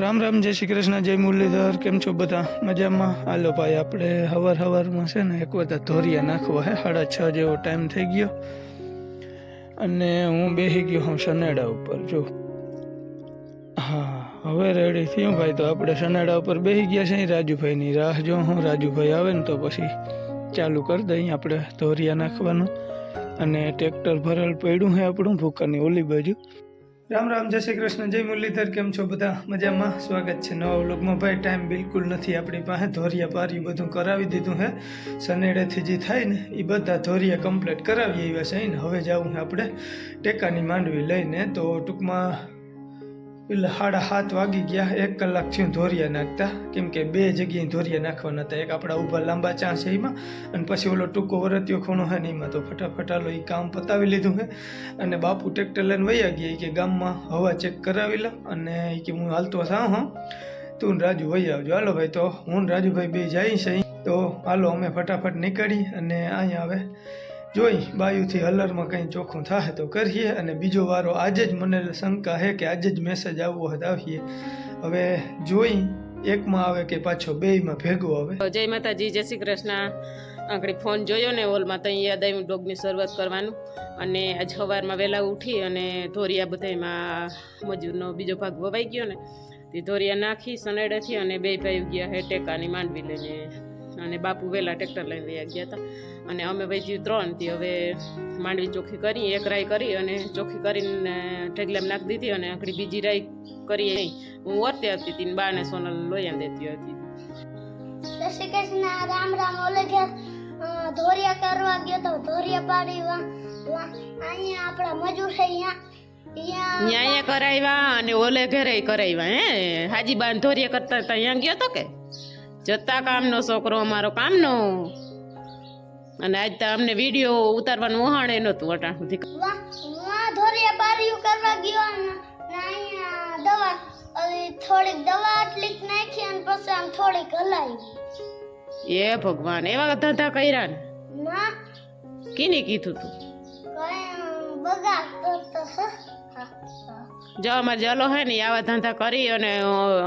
રામ રામ, જય શ્રી કૃષ્ણ, જય મુરલીધર, કેમ છો બધા? મજામાં? હાલો ભાઈ, આપણે હવાર હવારમાં છે ને એક વખત ધોરિયા નાખવા હે, સાડા છ જેવો ટાઈમ થઈ ગયો. અને હું બેસી ગયો હું સનેડા ઉપર, જો. હા, હવે રેડી થયું ભાઈ, તો આપણે સનેડા ઉપર બેસી ગયા છે રાજુભાઈની રાહ જો, હું રાજુભાઈ આવે ને તો પછી ચાલુ કરી દઈએ આપણે ધોરિયા નાખવાનું. અને ટ્રેક્ટર ભરેલ પડ્યું છે આપણું, ભૂકાની ઓલી બાજુ. રામ રામ, જય શ્રી કૃષ્ણ, જય મુરલીધર, કેમ છો બધા? મજામાં? સ્વાગત છે નવા વ્લોગમાં. ભાઈ ટાઈમ બિલકુલ નથી. આપણી પાસે ધોરિયા પાર્યું બધું કરાવી દીધું હે. સનેડેથી જે થાય ને એ બધા ધોરિયા કમ્પ્લીટ કરાવી આવ્યા છે. ને હવે જવું છે આપણે ટેકાની માંડવી લઈને. તો ટૂંકમાં પેલા સાડા સાત વાગી ગયા, એક કલાક થયું ધોરિયા નાખતા, કેમ કે બે જગ્યાએ ધોરિયા નાખવાના હતા. એક આપણા ઊભા લાંબા ચા છે એમાં, અને પછી ઓલો ટૂંકો વરત્યો ખૂણો હે ને એમાં. તો ફટાફટ હાલો એ કામ પતાવી લીધું હે અને બાપુ ટ્રેક્ટર લઈને વૈયા ગયા કે ગામમાં હવા ચેક કરાવી લો, અને એ કે હું હાલતો થાઉં હા. તું રાજુ વહી આવજો. હાલો ભાઈ, તો હું રાજુભાઈ બે જાય છે તો હાલો અમે ફટાફટ નીકળી અને અહીંયા હવે જોઈ બાયુથી અલરમાં કંઈ ચોખ્ખું થાય તો કરીએ અને બીજો વારો, આજે જ મને શંકા હે કે આજે જ મેસેજ આવવો હતો આવીએ. હવે જોઈ, એકમાં આવે કે પાછો બેયમાં ભેગો આવે. જય માતાજી, જય શ્રી કૃષ્ણ. આંકડી ફોન જોયો ને હોલમાં તો યાદ આવ્યું ડોગની શરૂઆત કરવાનું. અને આજ સવારમાં વહેલા ઉઠી અને ધોરિયા બધામાં મજૂરનો બીજો ભાગ વવાઈ ગયો ને. તે ધોરિયા નાખી સનેડેથી અને બે ભાઈ ગયા હે ટેકાની માંડવી લઈને. અને બાપુ વહેલા ટ્રેક્ટર લઈને વયા ગયા હતા અને અમે વૈજી ત્રણથી. હવે માંડવી ચોખ્ખી કરી એક રાઈ કરી અને ચોખ્ખી કરીને ઢગલામાં નાખી દીધી અને આખડી બીજી રાઈ કરી નહીં હું વર્તી હતી તીન બાને સોનલ લોયા દેતી હતી. જય શ્રી કૃષ્ણ. રામ રામ. ઓલે ઘેર ધોરિયા કરવા ગયો તો ધોરિયા પાડી અહીંયા આપણા મજૂર છે અહીંયા. ન્યાય કરાવ્યા અને ઓલે ઘરે કરાવ્યા હે. હાજી બાન ધોરિયા કરતા ત્યાં ગયો તો કે? જતા કામનો છોકરો અમારો કામનો. અને આજ તો અમને વીડિયો ઉતારવાનું વહાણે નહોતું અટાણ સુધી. વા વા ધોરિયા પાડ્યું કરવા ગયો ને ને અહીંયા દવા થોડીક દવા આટલીક નાખી અને પછી આમ થોડીક હલાવી. એ ભગવાન એવા ધંધા કર્યા ને. ના. કીને કીધું તું? બગાડ કરતો જો અમારે જલો હે ને આવા ધંધા કરી અને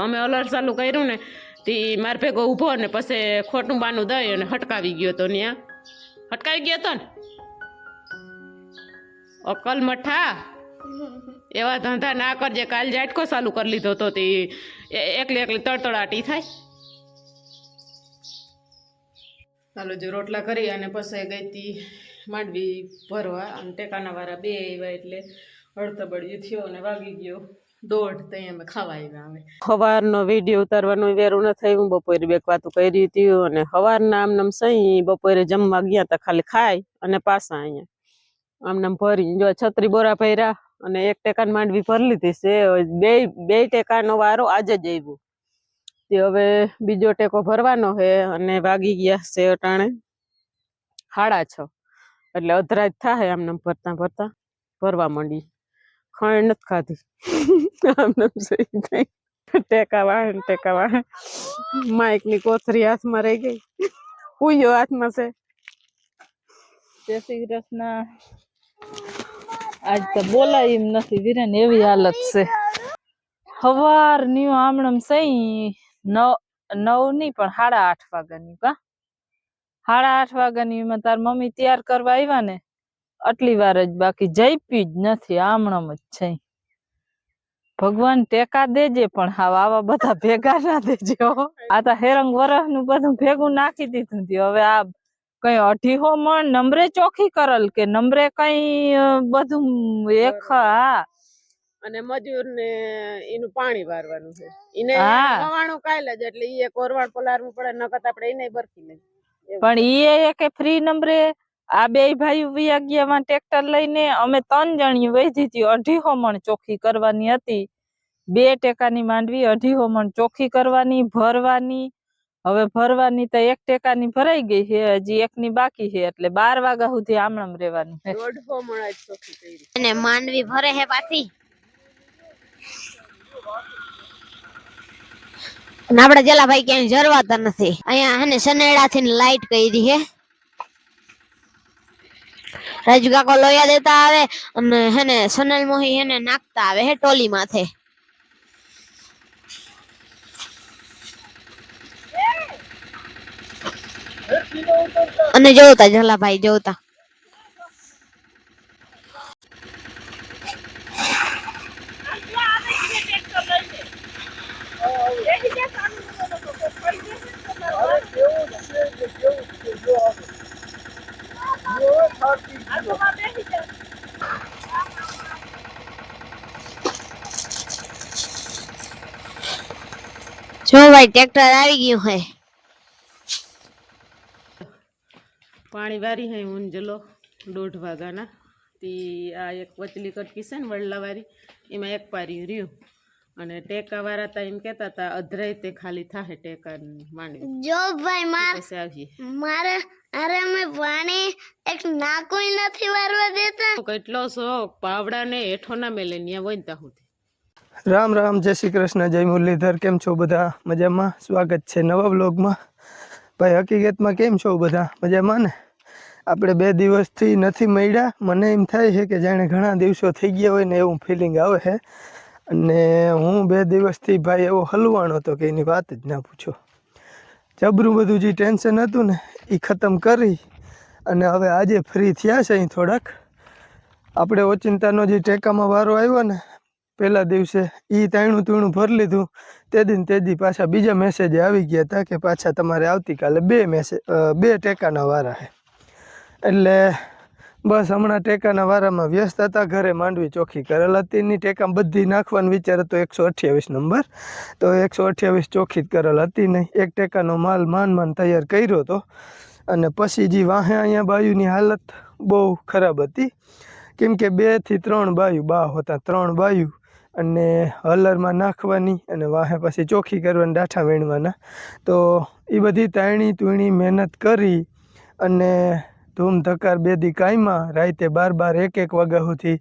અમે અલર ચાલુ કર્યું ને તે માર ભેગો ઊભો ને પછી ખોટું બાનું દઈ અને હટકાવી ગયો તો ત્યાં હટકાવી ગયો તો ને? અકલ મઠા. એવા ધંધા ના કરજે, કાલ જાટકો ચાલુ કરી લીધો તો તે. એકલી એકલી તડતડાટી થાય. ચાલો, જો રોટલા કરી અને પછી ગઈ તી માંડવી ભરવા. અને ટેકાના વાળા બે એવા એટલે અડધબડિયું થયો અને વાગી ગયો. દોઢ તો એમ ખાવા આવ્યા અમે સવારનો વીડિયો ઉતારવાનું વેરું ન થયું. બપોરે બે વાતું કરી હતી અને સવારના આમ નામ સહી બપોરે જમવા ગયા તા ખાલી ખાય અને પાછા અહીંયા આમ નામ ભરી જો છત્રી બોરા પહેર્યા અને એક ટેકાન માંડવી ભરી લીધી છે. બે બે ટેકાનો વારો આજે જ આવ્યો. તે હવે બીજો ટેકો ભરવાનો છે અને વાગી ગયા છે અટાણે સાડા છ. એટલે અધરાજ થાય આમ નામ ભરતા ભરતા ભરવા માંડી. ખાણ નથી ખાધી. આમ નામ સહી ટેકા વાહે ટેકા વાહે. માઇકની કોથરી હાથમાં રહી ગઈ. કુયો હાથમાં છે. જય શ્રી કૃષ્ણ. આજ તો બોલાય એમ નથી વિરેન એવી હાલત છે. હવારની આમણમ સહી નવ નવની પણ સાડા આઠ વાગ્યાની કા? સાડા આઠ વાગ્યાની તાર મમ્મી તૈયાર કરવા આવ્યા ને આટલી વાર જ બાકી જઈપી જ નથી આમણમ જ છે. ભગવાન ટેકા દેજે પણ હાવ આવા બધા ભેગા ના દેજે હો. આ તો હેરંગ વરહનું બધું ભેગું નાખી દીધું હતું. હવે આ કઈ અઢીસો મણ નંબરે ચોખ્ખી કરલ કે નંબરે કઈ બધું એક હા અને મજૂર ને એનું પાણી વારવાનું છે. એને હા. કવાણું કાયલ જ એટલે એ એક ઓરવાડ પલારવું પડે નકર આપણે એને બરકી લઈએ પણ ઈ કે ફ્રી નંબરે આ બે ભાઈ વ્યાગ્યામાં ગયા માં ટ્રેક્ટર લઈને અમે ત્રણ જણી વહી હતી અઢી મણ ચોખ્ખી કરવાની હતી. બે ટેકાની માંડવી અઢી મણ ચોખ્ખી કરવાની ભરવાની. હવે ભરવાની તો એક ટેકાની ભરાઈ ગઈ છે હજી એકની બાકી છે એટલે બાર વાગ્યા સુધી આમણમ રહેવાનું છે. અને માંડવી ભરે હે પાછી. અને આપડે જલાભાઈ ક્યાંય જરવાતા નથી. અહીંયા હે ને સનેડા થી લાઈટ કરી હે રાજુ લોયા દેતા આવે, અને હેને સનલ મોહી હેને નાખતા આવે હે ટોલી માથે. અને જોતા જલાભાઈ જોતા. જો ભાઈ, ટ્રેક્ટર આવી ગયું હે પાણી વારી હે ઊન જલો, દોઢ વાગાના. તી આ એક વચલી કટકી છે ને વડલાવાળી એમાં એક પારી રહ્યું. અને ટેકાવાળા તા એમ કહેતા હતા અધરાય તે ખાલી થાહે ટેકા માંડવી જો ભાઈ માર મારે અરે અમે પાણી એક નાકોય નથી વારવા દેતા. કેટલો શોખ પાવડાને હેઠો ના મેલે ન્યા ત્યાં સુધી રામ રામ જય શ્રી કૃષ્ણ જય મુરલીધર કેમ છો બધા? મજામાં? સ્વાગત છે નવા વ્લોગમાં. ભાઈ હકીકતમાં કેમ છો બધા? મજામાં ને? આપણે બે દિવસથી નથી મળ્યા. મને એમ થાય છે કે જાણે ઘણા દિવસો થઈ ગયા હોય ને એવું ફિલિંગ આવે છે. અને હું બે દિવસથી ભાઈ એવો હલવાણો હતો કે એની વાત જ ના પૂછો. જબરું બધું જે ટેન્શન હતું ને એ ખતમ કરી અને હવે આજે ફ્રી થયા છે અહીં થોડાક. આપણે ઓચિંતાનો જે ટેકામાં વારો આવ્યો ને પહેલા દિવસે એ તાણું તૂણું ભરી લીધું. તે દિન તે દી પાછા બીજા મેસેજ આવી ગયા હતા કે પાછા તમારે આવતીકાલે બે મેસેજ બે ટેકાના વારા છે એટલે બસ હમણાં ટેકાના વારામાં વ્યસ્ત હતા, ઘરે માંડવી ચોખ્ખી કરેલ હતી. એની ટેકા બધી નાખવાનો વિચાર હતો, એકસો અઠ્યાવીસ નંબર. તો એકસો અઠ્યાવીસ ચોખ્ખી જ કરેલ હતી નહીં. એક ટેકાનો માલ માન માન તૈયાર કર્યો હતો. અને પછી જે વાહે અહીંયા બાયુની હાલત બહુ ખરાબ હતી. કેમ કે બેથી ત્રણ બાયુ બા હતા, ત્રણ બાયુ અને હલરમાં નાખવાની અને વાહે પછી ચોખ્ખી કરવાની ડાઠા વીણવાના. તો એ બધી તાણી તુણી મહેનત કરી અને ધૂમ ધકાર બે દી કાયમાં રાતે બાર બાર એક એક વાગ્યા સુધી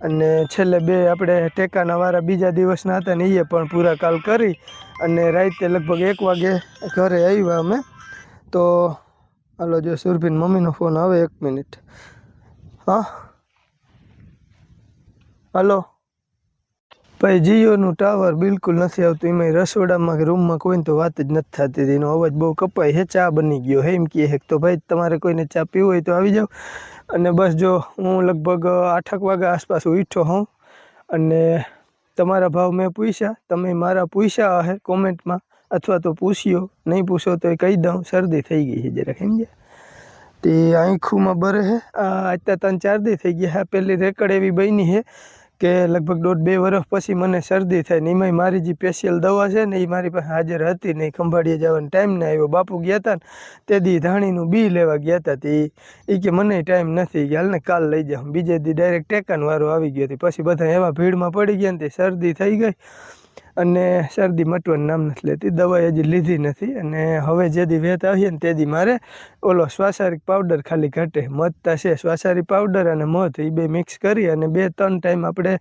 અને છેલ્લે બે આપણે ટેકાના વારા બીજા દિવસના હતા ને એ પણ પૂરા કાલ કરી અને રાતે લગભગ એક વાગે ઘરે આવ્યા અમે. તો હાલો જો સુરભીન મમ્મીનો ફોન આવે એક મિનિટ. હા? હલો? ભાઈ, જીઓનું ટાવર બિલકુલ નથી આવતું. એમાં રસોડામાં કે રૂમમાં કોઈને તો વાત જ નથી થતી. હતી એનો અવાજ બહુ કપાય. હે, ચા બની ગયો. હે, એમ કહે હેક તો ભાઈ, તમારે કોઈને ચા પીવું હોય તો આવી જાઓ. અને બસ જો, હું લગભગ આઠક વાગ્યા આસપાસ ઉઠ્યો હોઉં. અને તમારા ભાવ મેં પૂછ્યા. તમે મારા પૂછ્યા હે કોમેન્ટમાં. અથવા તો પૂછ્યો. નહીં પૂછો તો એ કહી દઉં. શરદી થઈ ગઈ છે જરાક સમજ્યા તે આંખુમાં બરે હે. આ અત્યારે ત્રણ ચાર દી થઈ ગયા. પહેલી રેકડ એવી બની હે કે લગભગ દોઢ બે વર્ષ પછી મને શરદી થાય ને એમાંય મારી જે સ્પેશિયલ દવા છે ને એ મારી પાસે હાજર હતી નહીં ખંભાળીએ જવાનો ટાઈમ ના આવ્યો. બાપુ ગયા હતા ને તે દી ધાણીનું બી લેવા ગયા હતા તે. એ કે મને ટાઈમ નથી કે હાલને કાલ લઈ જાઉં. બીજે દી ડાયરેક્ટ ટેકન વારો આવી ગયો હતી પછી બધા એવા ભીડમાં પડી ગયા ને તે શરદી થઈ ગઈ. અને શરદી મટવાનું નામ નથી લેતી દવા હજી લીધી નથી. અને હવે જે દી વેત આવીએ ને તે દી મારે ઓલો શ્વાસારિક પાવડર ખાલી ઘટે. મધતા છે શ્વાસારી પાવડર અને મધ એ બે મિક્સ કરી અને બે ત્રણ ટાઈમ આપણે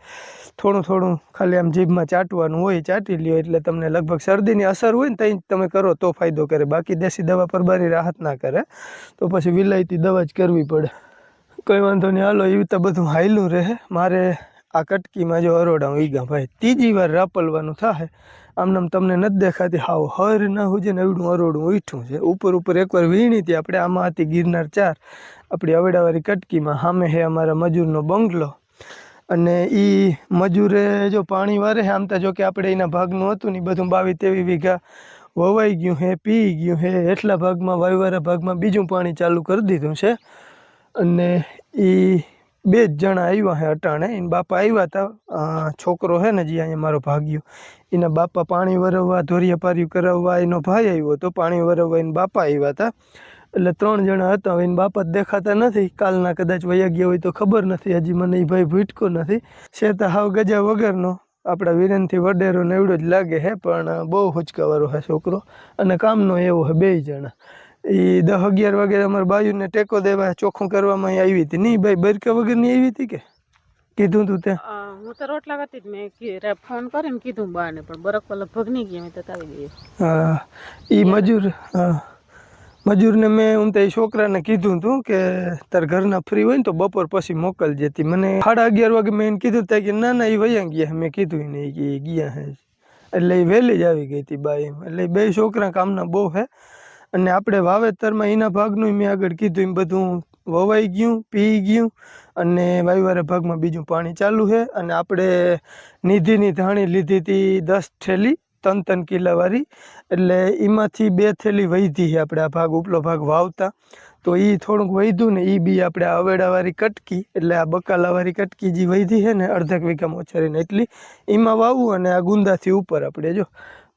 થોડું થોડું ખાલી આમ જીભમાં ચાટવાનું હોય, ચાટી લ્યો એટલે તમને લગભગ શરદીની અસર હોય ને ત્યાં તમે કરો તો ફાયદો કરે. બાકી દેશી દવા પર બારી રાહત ના કરે. તો પછી વિલાયતી દવા જ કરવી પડે. કંઈ વાંધો નહીં, હાલો એવી તો બધું હાયલું રહે. મારે આ કટકીમાં જો અરોડા ઈગા ભાઈ, ત્રીજી વાર રાપલવાનું થાય આમનામ તમને નથી દેખાતી. હાવ હર ના હોય ને એવડું અરોડું ઊઠું છે. ઉપર ઉપર એકવાર વીણી હતી આપણે. આમાં હતી ગિરનાર ચાર. આપણી અવેડાવાળી કટકીમાં સામે હે અમારા મજૂરનો બંગલો. અને એ મજૂરે જો પાણી વારે હે, આમ તો જો આપણે એના ભાગનું હતું ને ઈ બધું બાવી તેવી વીઘા વવાઈ ગયું હે, પી ગયું હે. એટલા ભાગમાં વાયુવાળા ભાગમાં બીજું પાણી ચાલુ કરી દીધું છે. અને એ બે જ જણા આવ્યા હે અટાણે. એના બાપા આવ્યા હતા છોકરો હે ને જે અહીંયા મારો ભાગ્યો. એના બાપા પાણી વરવવા, ધોરિયા પાર્યું કરાવવા, એનો ભાઈ આવ્યો હતો પાણી વરવવા એના બાપા આવ્યા હતા એટલે ત્રણ જણા હતા. હવે એના બાપા જ દેખાતા નથી. કાલના કદાચ વયા ગયા હોય તો ખબર નથી. હજી મને એ ભાઈ ભૂટકો નથી. છે તો હાવ ગજા વગરનો. આપણા વીરેનથી વડેરો ને એવડો જ લાગે હે, પણ બહુ હુચકાવાળો હે છોકરો. અને કામનો એવો હે બે જણા. એ દસ અગિયાર વાગે અમારા બાયુને ટેકો દેવા ચોખ્ખું કરવામાં આવી હતી. નહીં ભાઈ બરકા વગરની આવી હતી કે? કીધું તું તે. હું તો રોટલા વાતી જ મેં ફોન કરીને કીધું બાને પણ બરફ લગભગ નહીં ગયા મેં તો આવી ગઈ. હા એ મજૂર હા. મજૂરને મેં હું તો એ છોકરાને કીધું હતું કે તાર ઘરના ફ્રી હોય ને તો બપોર પછી મોકલજે તી. મને સાડા અગિયાર વાગે મેં એને કીધું ત્યાં કે ના ના એ વયા ગયા. મેં કીધું કે એ ગયા હે. એટલે એ વહેલી જ આવી ગઈ હતી બા એમ. એટલે બે છોકરા કામના બહુ હે. અને આપણે વાવેતરમાં એના ભાગનું મેં આગળ કીધું, એમ બધું વવાઈ ગયું, પી ગયું અને વાયવારા ભાગમાં બીજું પાણી ચાલુ છે અને આપણે નિધિની ધાણી લીધી હતી દસ થેલી ત્રણ ત્રણ કિલ્લાવાળી એટલે એમાંથી બે થેલી વૈધી છે આપણે આ ભાગ, ઉપલો ભાગ વાવતા. તો એ થોડુંક વધ્યું ને એ બી આપણે અવેડાવાળી કટકી, એટલે આ બકાલાવાળી કટકી જે વૈધી છે ને અડધક વીઘામાં ઓછારીને એટલી, એમાં વાવવું અને આ ગુંદાથી ઉપર આપણે જો,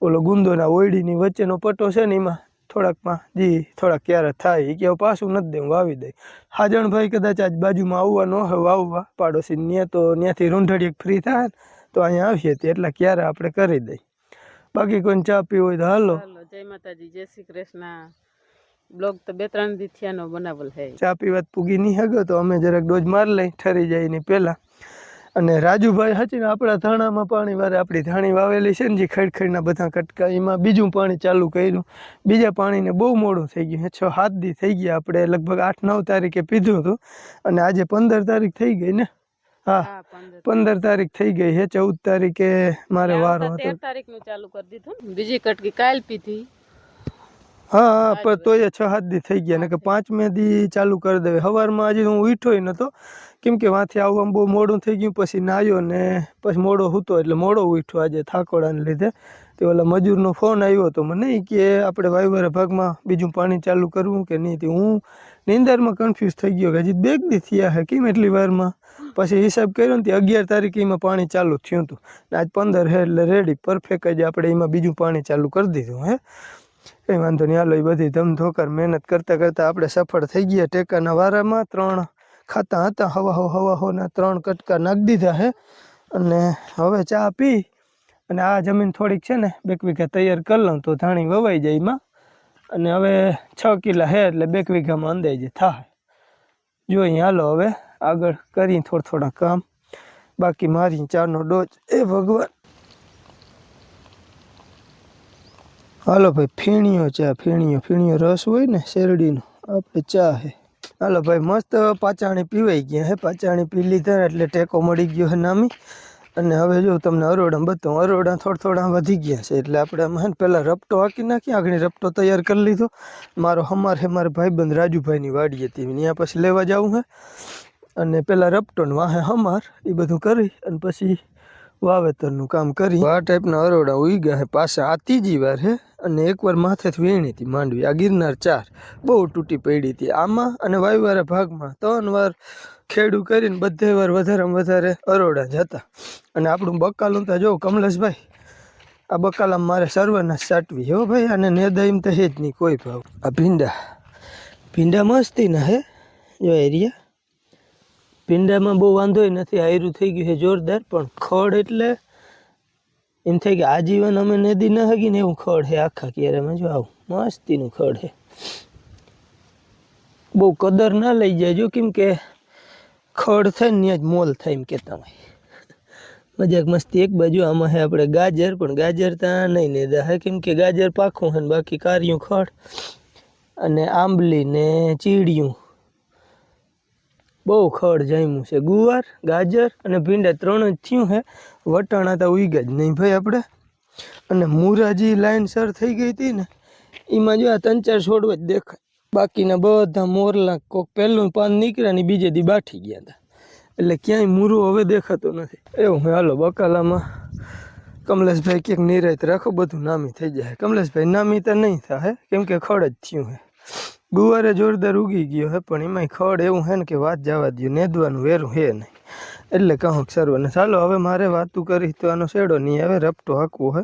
ઓલો ગુંદોના ઓયડીની વચ્ચેનો પટ્ટો છે ને એમાં થોડાકમાં. જી થોડાક ક્યારે થાય એ કે પાછું નથી દઉં વાવી દઈ હાજણભાઈ કદાચ આજ બાજુમાં આવવા ન હોય વાવવા. પાડોશી ત્યાં તો ત્યાંથી રૂંઢડી ફ્રી થાય ને તો અહીંયા આવીએ તે એટલે ક્યારે આપણે કરી દઈ બાકી કોઈને ચા પીવી હોય તો હાલો. જય માતાજી જય શ્રી કૃષ્ણ. બ્લોગ તો બે ત્રણ દી થયાનો બનાવેલ છે ચા પીવા પૂગી નહીં હગો તો અમે જરાક ડોઝ માર લઈ ઠરી જાય એની પહેલાં અને રાજુભાઈ હચીને આપણા ધાણામાં પાણી વારે આપણી ધાણી વાવેલી છે ને જે ખેડખેડના બધા કટકા એમાં બીજું પાણી ચાલુ કર્યું. બીજા પાણીને બહુ મોડું થઈ ગયું. છ સાત દી થઈ ગયા આપણે લગભગ આઠ નવ તારીખે પીધું હતું. અને આજે પંદર તારીખ થઈ ગઈ ને? હા પંદર તારીખ. થઈ ગઈ. હે ચૌદ તારીખે મારે વારો હતો. તેર તારીખ ચાલુ કરી દીધું બીજી કટકી કાલ પીધી. હા પણ તોય છ સાત દી થઈ ગયા. ને કે પાંચમે દી ચાલુ કરી દેવે. સવારમાં હજી હું ઉઠ્યોય નહોતો. કેમ કે વાંથી આવવામાં બહુ મોડું થઈ ગયું, પછી નાહ્યો ને પછી મોડો સૂતો એટલે મોડો ઉઠ્યો આજે થાકોડાને લીધે. તે ઓલા મજૂરનો ફોન આવ્યો હતો મને, ઈ કે આપણે વાયુવાળા ભાગમાં બીજું પાણી ચાલુ કરવું કે નહીં? તે હું નિંદરમાં કન્ફ્યુઝ થઈ ગયો કે હજી બે જ દી થયા હે, કેમ એટલી વારમાં? પછી હિસાબ કર્યો ને તે અગિયાર તારીખે એમાં પાણી ચાલુ થયું હતું. ને આજ પંદર હે એટલે રેડી પરફેક્ટ જ આપણે એમાં બીજું પાણી ચાલુ કરી દીધું, હે? કંઈ વાંધો નહીં, હાલો, એ બધી ધમધોકાર, મહેનત કરતાં કરતાં આપણે સફળ થઈ ગયા ટેકાના વારામાં ત્રણ ખાતા હતા, હવા હવા હોના ત્રણ કટકા નાખી દીધા હે. અને હવે ચા પી અને આ જમીન થોડીક છે ને, બેક વીઘા તૈયાર કરી લઉં તો ધાણી વવાઈ જાય એમાં. અને હવે છ કિલા હે એટલે બેક વીઘામાં અંદાજે થાય. જોઈએ હાલો હવે આગળ કરી થોડા થોડા કામ. બાકી મારી ચાનો ડોજ એ ભગવાન. હાલો ભાઈ ફીણીઓ ચા ફીણીઓ ફીણીઓ રસ હોય ને શેરડીનો. આપણે ચા હે. હાલો ભાઈ, મસ્ત પાચાણી પીવાઈ ગયા હે. પાચાણી પી લીધા એટલે ટેકો મળી ગયો હે નામી. અને હવે જો તમને અરોડા બતાવું અરોડા થોડા થોડા વધી ગયા છે. એટલે આપણે આમાં પહેલાં રપટો હાંકી નાખી, આગળ રપટો તૈયાર કરી લીધો. મારો હમાર હે મારા ભાઈબંધ રાજુભાઈની વાડી હતી. ત્યાં પછી લેવા જવું હે. અને પહેલાં રપટો ને વાહે હમાર એ બધું કરી અને પછી વાવેતરનું કામ કરી આ ટાઈપના અરોડા ઉઈ ગયા હે, પાછા આ ત્રીજી વાર હે, અને એકવાર માથેથી વીણી હતી માંડવી. આ ગિરનાર ચાર બહુ તૂટી પડી હતી. આમાં અને વાયુવાળા ભાગમાં ત્રણ વાર ખેડું કરીને બધે વાર વધારેમાં વધારે અરોડા જ હતા. અને આપણું બકાલું તો જો કમલેશભાઈ, આ બકાલામાં મારે સર્વનાશ સાટવી હો ભાઈ અને નેદાઈમ તો હે જ નહીં કોઈ ભાવ. આ ભીંડા ભીંડા મસ્તીના હે, જો એરિયા. ભીંડામાં બહુ વાંધોય નથી, આયરું થઈ ગયું છે જોરદાર, પણ ખડ એટલે એમ થાય કે આજીવન અમે નદી ન હગી ને એવું ખડ છે, આખા કેરામાં જો આવું મસ્તીનું ખડ છે. બહુ કદર ના લઈ જાય જો કેમ કે ખડ થાય ને ત્યાં જ મોલ થાય એમ કહેતા હોય. મજાક મસ્તી એક બાજુ, આમાં હે આપણે ગાજર, પણ ગાજર ત્યાં નહીં ને હે કેમ કે ગાજર પાખું હે બાકી કારિયું ખડ અને આંબલી ને ચીડિયું. બહુ ખડ જામ્યું છે. ગુવાર, ગાજર અને ભીંડા ત્રણ જ થયું છે વટાણા તો ઉગ્યા જ નહીં ભાઈ આપણે. અને મુરાજી લાઈન સર થઈ ગઈ હતી ને, એમાં જો આ ત્રણ ચાર છોડવા જ દેખાય. બાકીના બધા મોરલા કોક પહેલું પાન નીકળ્યા ને બીજે દી બાઠી ગયા હતા. એટલે ક્યાંય મૂરું હવે દેખાતું નથી. એવું હાલો બકાલામાં. કમલેશભાઈ ક્યાંક નિરાયત રાખો, બધું નામી થઈ જાય. કમલેશભાઈ, નામી તો નહીં થાય કેમ કે ખડ જ થયું હે. ગુવારે જોરદાર ઉગી ગયો હે, પણ એમાંય ખડ એવું હે ને કે વાત જવા દઉં નેદવાનું વેરું હે નહીં. એટલે કહું સર્વને ચાલો હવે મારે વાતું કરી તો આનો શેડો નહીં હવે રપટો હાકવો હે.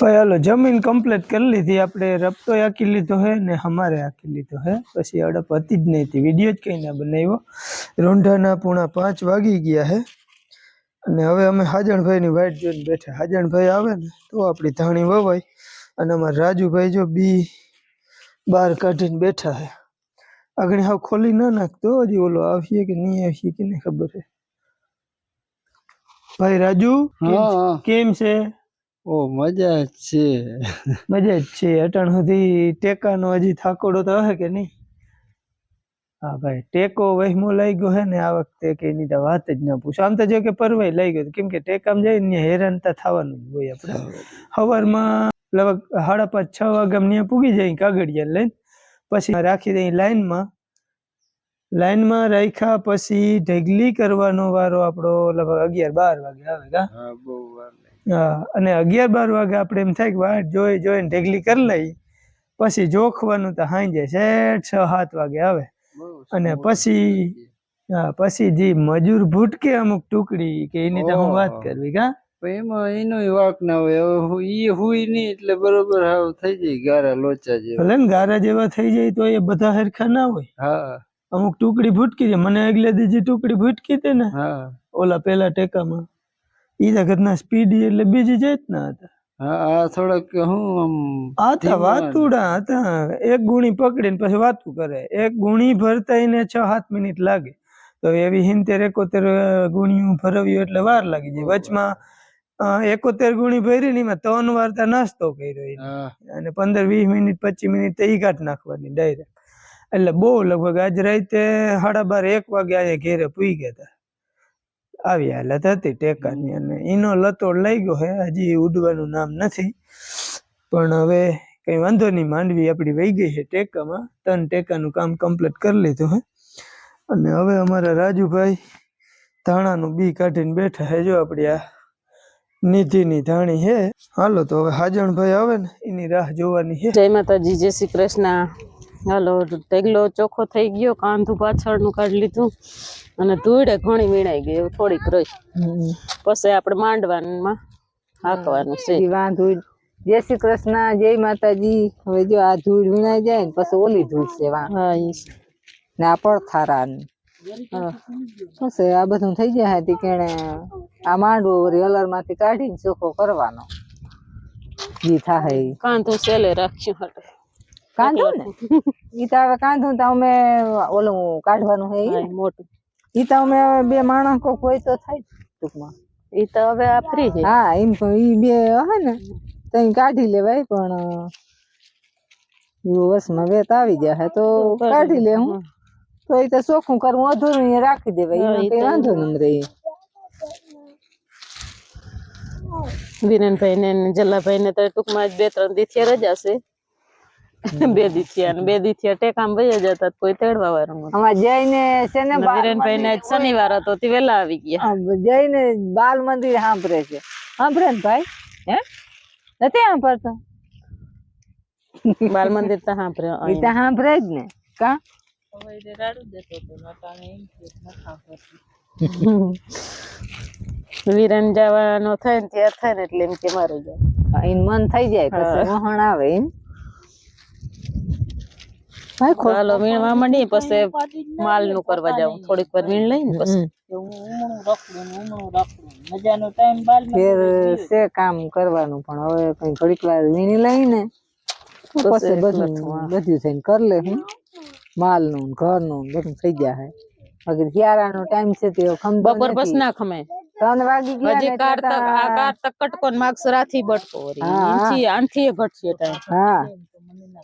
ભાઈ, હાલો, જમીન કમ્પ્લીટ કરી લીધી, આપણે રપટો હાંકી લીધો હે ને અમારે હાંકી લીધો હે. પછી અડપ હતી જ નહીં હતી વીડિયો જ કંઈ ના બનાવ્યો. રોંઢાના પૂણા પાંચ વાગી ગયા હે. અને હવે અમે હાજણભાઈની વાઈટ જોઈને બેઠા. હાજણભાઈ આવે ને, તો આપણી ધાણી વવાય. અને અમારા રાજુભાઈ જો બી બહાર કાઢીને બેઠા હે. આગળ હાવ ખોલી ના નાખતો હજી ઓલો આવીએ કે નહીં આવીએ કે નહીં ખબર હે. ભાઈ રાજુ કેમ- છે? ઓ મજા જ છે. મજા જ છે. અટાણ સુધી ટેકાનો હજી થાકોડો તો હે કે નહીં? હા ભાઈ ટેકો વહેમો લઈ ગયો હે ને આ વખતે કે એની તો વાત જ ના પૂછો. આમ તો જો કે પરવાઈ લઈ ગયો કેમ કે ટેકામાં જઈને ત્યાં હેરાન તો થવાનું જ હોય આપણે. સવારમાં લગભગ સાડા પાંચ છ વાગ્યા ત્યાં પૂગી જાય કાગળિયા લઈને. પછી રાખી દઈ લાઈનમાં. લાઈનમાં રાખ્યા પછી ઢગલી કરવાનો વારો આપણો લગભગ અગિયાર બાર વાગે આવે હા અને અગિયાર બાર વાગે આપણે એમ થાય કે વાટ જોઈ જોઈને ઢગલી કરી લઈ. પછી જોખવાનું તો સાંજે શેઠ છ સાત વાગે આવે. અને પછી હા પછી જે મજૂર ભૂટકે અમુક ટુકડી કે એની તો હું વાત કરવી કા? એમાં એનોય વાક ના હોય. હવે ઈ હુઈ નહીં એટલે બરોબર હાવ થઈ જાય ગારા લોચા જેવા. ભલે ને ગારા જેવા થઈ જાય તો એ બધા હરખા ના હોય. હા. અમુક ટુકડી ભૂટકી છે મને આગલે દી જે ટુકડી ભૂટકી હતી ને હા. ઓલા પેલા ટેકામાં ઈ ઘરના સ્પીડી એટલે બીજી જાય ના હતા. હા આ થોડાક હું આમ આ તો વાતુડા હતા. એક ગુણી પકડીને પછી વાતું કરે. એક ગુણી ભરતા એને છ સાત મિનિટ લાગે. તો એવી હિંતેર એકોતેર ગુણીઓ ભરવ્યું એટલે વાર લાગી જાય. વચમાં એકોતેર ગુણી ભરી ને એમાં ત્રણ વાર નાસ્તો કર્યો. અને પંદર વીસ મિનિટ પચીસ મિનિટ તો ઈ કાઢ નાખવાની ડાયરેક્ટ એટલે બહુ લગભગ આજ રાતે સાડા બાર એક વાગે અહીંયા ઘેરે પૂઈ ગયા હતા આવી હાલત હતી ટેકાની અને એનો લતોડ લઈ ગયો હે. હજી ઉડવાનું નામ નથી. પણ હવે કઈ વાંધો નહીં માંડવી આપણી વહી ગઈ છે ટેકામાં. ત્રણ ટેકાનું કામ કમ્પ્લીટ કરી લીધું હે. અને હવે અમારા રાજુભાઈ ધાણાનું બી કાઢીને બેઠા હે. જો આપણી આ નિધિની ધાણી હે. હાલો તો હવે હાજણભાઈ આવે ને એની રાહ જોવાની હે. જય માતાજી જય શ્રી કૃષ્ણ. હાલો ટેગલો ચોખ્ખો થઈ ગયો કાંધું પાછળનું કાઢી લીધું અને ધૂળે ઘણી વીણાઈ ગઈ એવું થોડીક રહી. પછી આપણે માંડવામાં હાંકવાનું છે. વાંધું જય શ્રી કૃષ્ણ જય માતાજી. હવે જો આ ધૂળ વીણાઈ જાય ને પછી ઓલી ધૂળ છે વા. ને આ પડથારા ને શું છે? આ બધું થઈ જાય હતી કેણે આ માંડવો વળી અલરમાંથી કાઢીને ચોખ્ખો કરવાનો. ઈ થાય. કાંધું સેલે રાખ્યું હતું કાંધું ને? ઈ તો હવે કાંધું તો અમે ઓલું કાઢવાનું હે હા, મોટું. ઈ તો અમે બે માણસ કોક હોય તો થાય ટૂંકમાં. ઈ તો હવે આ ફ્રી છે. હા એમ પણ ઈ બે હે ને? તઈ કાઢી લેવાય પણ એવું વેત આવી જાય તો કાઢી લે હું. તો ચોખ્ખું કરવું અધૂરું રાખી દેવાય. એમાં કઈ વાંધો નહીં રહી. વિરેનભાઈ ને જલ્લાભાઈ ને તો ટૂંકમાં જ બે ત્રણ દીથિયા રજા છે. બે દીથિયા ને બે દીથિયા ટેકામ વયા જતા કોઈ તેડવા વાળું. આમાં જઈને છે ને વિરેનભાઈ ને શનિવાર હતો તે વેલા આવી ગયા. જઈને બાલ મંદિર સાંભળે છે. સાંભળે ને ભાઈ? હે? નથી સાંભળતો? બાલ મંદિર તો હાંભરે ઈ તો સાંભળે જ ને. કા? વિરેન જવાનો થાય ને ત્યાં થાય ને એટલે એમ કે મારે જાય એન મન થઈ જાય પછી વહણ આવે એમ ભાઈ ખોલો મીણવા વીણવા માંડી પછી માલનું કરવા જાવ થોડીક વાર વીણ લઈ ને પછી ફેર છે કામ કરવાનું પણ હવે કઈ થોડીક વાર વીણી લઈ ને પછી બધું બધું થઈને કરી લે હું માલનું ઘરનું બધું થઈ જાય અગર શિયાળાનો ટાઈમ છે તે ખમતો બપોર નથી. પછી ના ખમે. ત્રણ વાગી ગયા હજી ને કારતક એટલે આ તા- કારતક કટકો ને માગસર આથી બટકો વળી હા, હા. આનથી આનથી એ ઘટશે ટાઈમ હા.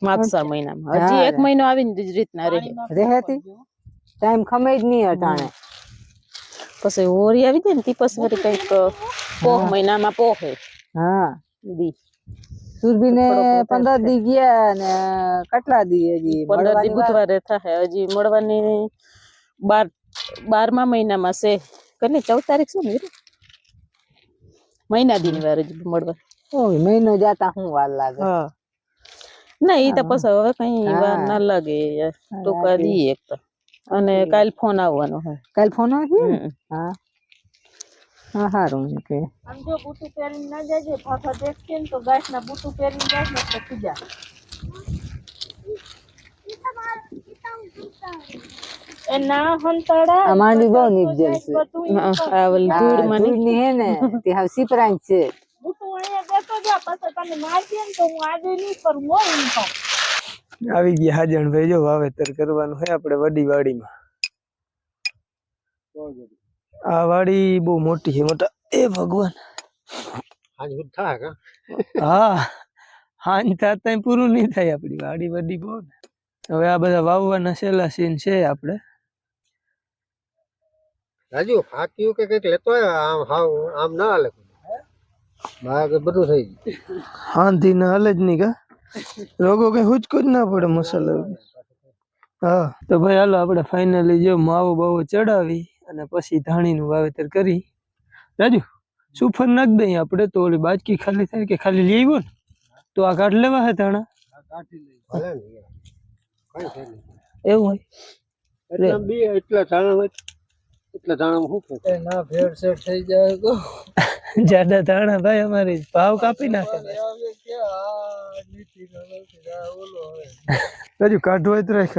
માગસર મહિનામાં. હજી હા, એક મહિનો આવીને જ રીતના રહે. રહેતી? ટાઈમ ખમે જ નહીં અટાણે. પછી હોરી આવી જાય ને તી પછી વળી કંઈક પોહ મહિનામાં પોહે. હા. દી. સુરભી ને પંદર દી ગયા ને કેટલા દી હજી પંદર દી બુધવારે થાય હજી મળવાની બાર બારમા મહિનામાં છે. કને ચૌદ તારીખ છે ને? મહિના દીની વાર હજી મળવા. ઓય મહિનો જાતા હું વાર લાગે? હા. ના એ તો પછી હવે કઈ વાર ના લાગે. ટૂંકા દી એક તો. અને કાલ ફોન આવવાનો હોય કાલ ફોન આવ્યો ને? હમ. હા હા હારું ના કે આ માંડવી બહુ નીપજેલ છે હા, આ ઓલી આ ધૂળમાં નહીં? ધૂળની હે ને તે હાવ સિપરાઈ છે આવી ગયા હાજણભાઈ જો વાવેતર કરવાનું છે આપણે વડી વાડીમાં આ વાડી બહુ મોટી છે. મોટા એ ભગવાન. હા. હાંજ થતા પૂરું નહીં થાય આપણી વાડી વડી બહુ. ને હવે આ બધા વાવવાના છેલ્લા સીન છે આપણે રાજુ ફાક્યું કે કંઈક લેતો આવ્યો? આમ હાવ આમ ના હાલે મારે બધું થઈ ગયું. હાંધી ના હાલે જ નહીં કા? રોગો કઈ હુચકો જ ના પડે મસાલા વગર. હા તો ભાઈ હાલો આપણે ફાઇનલી જો માવો બાવો ચડાવી. અને પછી ધાણીનું વાવેતર કરી. રાજુ સુફર નાખ દઈએ આપણે? તો ઓલી બાજકી ખાલી થાય કે ખાલી લઈ આવ્યો ને? તો આ કાઢ લેવા હે ધાણા. એવું હોય? એટલા બે એટલા ધાણા હોય એટલા ધાણામાં શું ના થઈ જાય તો. જાડા ધાણા ભાઈ અમારે ભાવ કાપી નાખે રાજુ કાઢવા જ તો રાખ.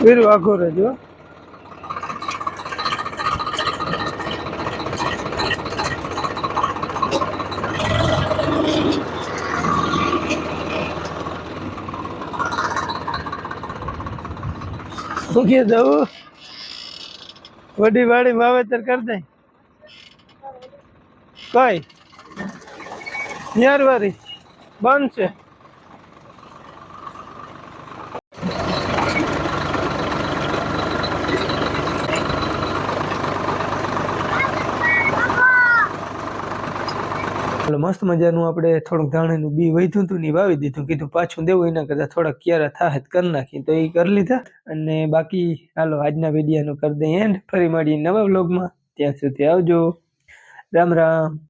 વીર આખો રહેજો હો. શું કે દઉં વડી વાડી વાવેતર કરી દે. કઈ? ન્યારવારી બંધ છે. એટલે મસ્ત મજાનું આપણે થોડુંક ધાણીનું બી વધ્યું હતું ને વાવી દીધું. કીધું પાછું દેવું એના કરતાં થોડાક ક્યારા થાય કરી નાખી તો એ કરી લીધા અને બાકી હાલો આજના વિડીયાનું કરી દઈએ એન્ડ ફરી મળીએ નવા વ્લોગમાં. ત્યાં સુધી આવજો. રામ રામ.